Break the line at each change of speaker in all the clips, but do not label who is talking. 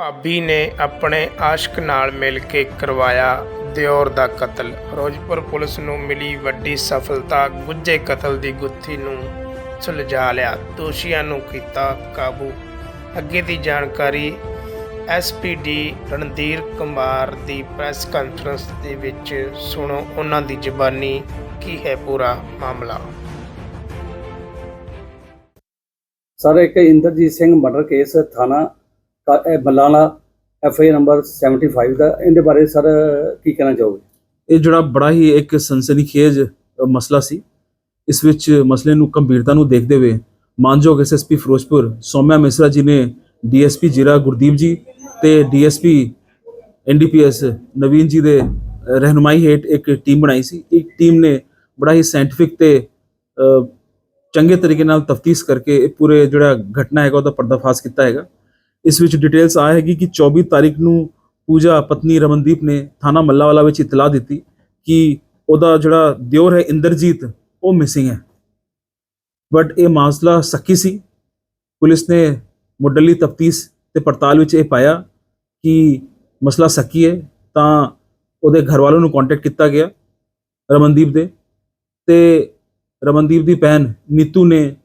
ਭਾਬੀ ਨੇ ਆਪਣੇ ਆਸ਼ਕ ਨਾਲ ਮਿਲ ਕੇ ਕਰਵਾਇਆ ਦਿਓਰ ਦਾ ਕਤਲ। ਫਿਰੋਜ਼ਪੁਰ ਪੁਲਿਸ ਨੂੰ ਮਿਲੀ ਵੱਡੀ ਸਫਲਤਾ ਗੁੱਜੇ ਕਤਲ ਦੀ ਗੁੱਥੀ ਨੂੰ ਸੁਲਝਾ ਲਿਆ, ਦੋਸ਼ੀਆਂ ਨੂੰ ਕੀਤਾ ਕਾਬੂ। ਅੱਗੇ ਦੀ ਜਾਣਕਾਰੀ ਐਸਪੀਡੀ ਰਣਧੀਰ ਕੁਮਾਰ ਦੀ ਪ੍ਰੈਸ ਕਾਨਫਰੰਸ ਦੇ ਵਿੱਚ ਸੁਣੋ, ਉਹਨਾਂ ਦੀ ਜ਼ੁਬਾਨੀ ਕੀ ਹੈ ਪੂਰਾ ਮਾਮਲਾ।
ਸਰ, ਇੱਕ ਇੰਦਰਜੀਤ ਸਿੰਘ ਮਰਡਰ ਕੇਸ ਥਾਣਾ ਕਾ- ਇਹ ਬਲਾਲਾ ਐਫ ਆਈ ਨੰਬਰ 75 ਦਾ ਇਹਦੇ ਬਾਰੇ ਸਰ ਕੀ ਕਹਿਣਾ ਚਾਹੋਗੇ?
ਇਹ ਜਿਹੜਾ ਬੜਾ ਹੀ ਇੱਕ ਸਨਸਨੀਖੇਜ ਮਸਲਾ ਸੀ। ਇਸ ਵਿੱਚ ਮਸਲੇ ਨੂੰ ਗੰਭੀਰਤਾ ਨੂੰ ਦੇਖਦੇ ਹੋਏ ਮਾਨਯੋਗ ਐਸਐਸਪੀ ਫਿਰੋਜ਼ਪੁਰ ਸੋਮਿਆ ਮਿਸਰਾ ਜੀ ਨੇ ਡੀਐਸਪੀ ਜੀਰਾ ਗੁਰਦੀਪ ਜੀ ਤੇ ਡੀਐਸਪੀ ਐਨਡੀਪੀਐਸ ਨਵੀਨ ਜੀ ਦੇ ਅ, ਰਹਿਨੁਮਾਈ ਹੇਠ ਇੱਕ ਟੀਮ ਬਣਾਈ ਸੀ। ਇੱਕ ਟੀਮ ਨੇ ਬੜਾ ਹੀ ਸਾਇੰਟਿਫਿਕ ਤੇ ਚੰਗੇ ਤਰੀਕੇ ਨਾਲ ਤਫਤੀਸ਼ ਕਰਕੇ ਇਹ ਪੂਰੇ ਜਿਹੜਾ ਘਟਨਾ ਹੈਗਾ ਉਹਦਾ ਪਰਦਾਫਾਸ਼ ਕੀਤਾ ਹੈਗਾ। ਇਸ ਵਿੱਚ ਡਿਟੇਲਸ ਆ ਹੈਗੀ ਕਿ 24 ਤਾਰੀਖ ਨੂੰ ਪੂਜਾ ਪਤਨੀ ਰਮਨਦੀਪ ਨੇ ਥਾਣਾ ਮੱਲਾਵਾਲਾ ਵਿੱਚ ਇਤਲਾਹ ਦਿੱਤੀ ਕਿ ਉਹਦਾ ਜਿਹੜਾ ਦਿਓਰ ਹੈ ਇੰਦਰਜੀਤ, ਉਹ ਮਿਸਿੰਗ ਹੈ। ਬਟ ਇਹ ਮਾਮਲਾ ਸੱਕੀ ਸੀ। ਪੁਲਿਸ ਨੇ ਮੁੱਢਲੀ ਤਫਤੀਸ਼ ਤੇ ਪੜਤਾਲ ਵਿੱਚ ਇਹ ਪਾਇਆ ਕਿ ਮਸਲਾ ਸੱਕੀ ਹੈ, ਤਾਂ ਉਹਦੇ ਘਰ ਵਾਲਿਆਂ ਨੂੰ ਕੰਟੈਕਟ ਕੀਤਾ ਗਿਆ ਰਮਨਦੀਪ ਦੇ ਤੇ ਰਮਨਦੀਪ ਦੀ ਭੈਣ ਨੀਤੂ ਨੇ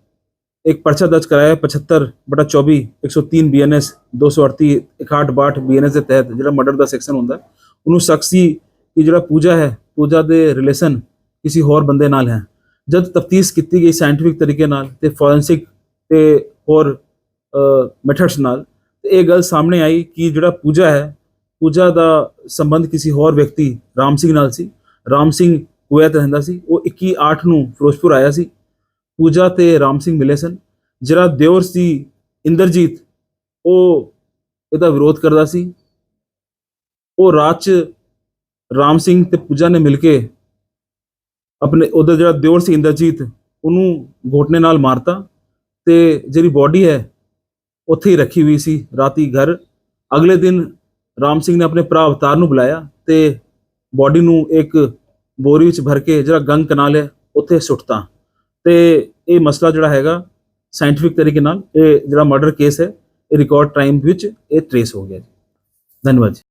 ਇੱਕ ਪਰਚਾ ਦਰਜ ਕਰਾਇਆ 75 ਬਟਾ 24 103 ਬੀਐਨਐਸ 238 6162 ਬੀਐਨਐਸ ਦੇ ਤਹਿਤ ਜਿਹੜਾ ਮਰਡਰ ਦਾ ਸੈਕਸ਼ਨ ਹੁੰਦਾ ਉਹਨੂੰ ਸ਼ਖਸੀ ਕਿ ਜਿਹੜਾ ਪੂਜਾ ਹੈ ਪੂਜਾ ਦੇ ਰਿਲੇਸ਼ਨ ਕਿਸੇ ਹੋਰ ਬੰਦੇ ਨਾਲ ਹੈ ਜਦ ਤਫਤੀਸ਼ ਕੀਤੀ ਗਈ ਸਾਇੰਟਿਫਿਕ ਤਰੀਕੇ ਨਾਲ ਤੇ ਫੋਰੈਂਸਿਕ ਤੇ ਹੋਰ ਮੈਥਡਸ ਨਾਲ ਤੇ ਇਹ ਗੱਲ ਸਾਹਮਣੇ ਆਈ ਕਿ ਜਿਹੜਾ ਪੂਜਾ ਹੈ ਪੂਜਾ ਦਾ ਸੰਬੰਧ ਕਿਸੇ ਹੋਰ ਵਿਅਕਤੀ ਰਾਮ ਸਿੰਘ ਨਾਲ ਸੀ ਰਾਮ ਸਿੰਘ ਕੁਵੈਤ ਰਹਿੰਦਾ ਸੀ ਉਹ 21 8 ਨੂੰ ਫਿਰੋਜ਼ਪੁਰ ਆਇਆ ਸੀ ਪੂਜਾ ਤੇ ਰਾਮ ਸਿੰਘ ਮਿਲੇ ਸਨ। ਜਿਹੜਾ ਦਿਓਰ ਸੀ ਇੰਦਰਜੀਤ, ਉਹ ਇਹਦਾ ਵਿਰੋਧ ਕਰਦਾ ਸੀ। ਉਹ ਰਾਤ ਚ ਰਾਮ ਸਿੰਘ ਤੇ ਪੂਜਾ ਨੇ ਮਿਲ ਕੇ ਆਪਣੇ ਉਹਦਾ ਜਿਹੜਾ ਦਿਓਰ ਸੀ ਇੰਦਰਜੀਤ, ਉਹਨੂੰ ਘੋਟਨੇ ਨਾਲ ਮਾਰਤਾ ਤੇ ਜਿਹੜੀ ਬਾਡੀ ਹੈ, ਉੱਥੇ ਹੀ ਰੱਖੀ ਹੋਈ ਸੀ ਰਾਤੀ ਘਰ। ਅਗਲੇ ਦਿਨ ਰਾਮ ਸਿੰਘ ਨੇ ਆਪਣੇ ਭਰਾ ਅਵਤਾਰ ਨੂੰ ਬੁਲਾਇਆ ਤੇ ਬਾਡੀ ਨੂੰ ਇੱਕ ਬੋਰੀ ਵਿੱਚ ਭਰ ਕੇ ਜਿਹੜਾ ਗੰਗ ਕਨਾਲ ਹੈ, ਉੱਥੇ ਸੁੱਟਤਾ। ਤੇ ਇਹ ਮਸਲਾ ਜਿਹੜਾ ਹੈਗਾ ਸਾਇੰਟਿਫਿਕ ਤਰੀਕੇ ਨਾਲ ਇਹ ਜਿਹੜਾ ਮਰਡਰ ਕੇਸ ਹੈ, ਇਹ ਰਿਕਾਰਡ ਟਾਈਮ ਵਿੱਚ ਇਹ ਟ੍ਰੇਸ ਹੋ ਗਿਆ ਜੀ। ਧੰਨਵਾਦ ਜੀ।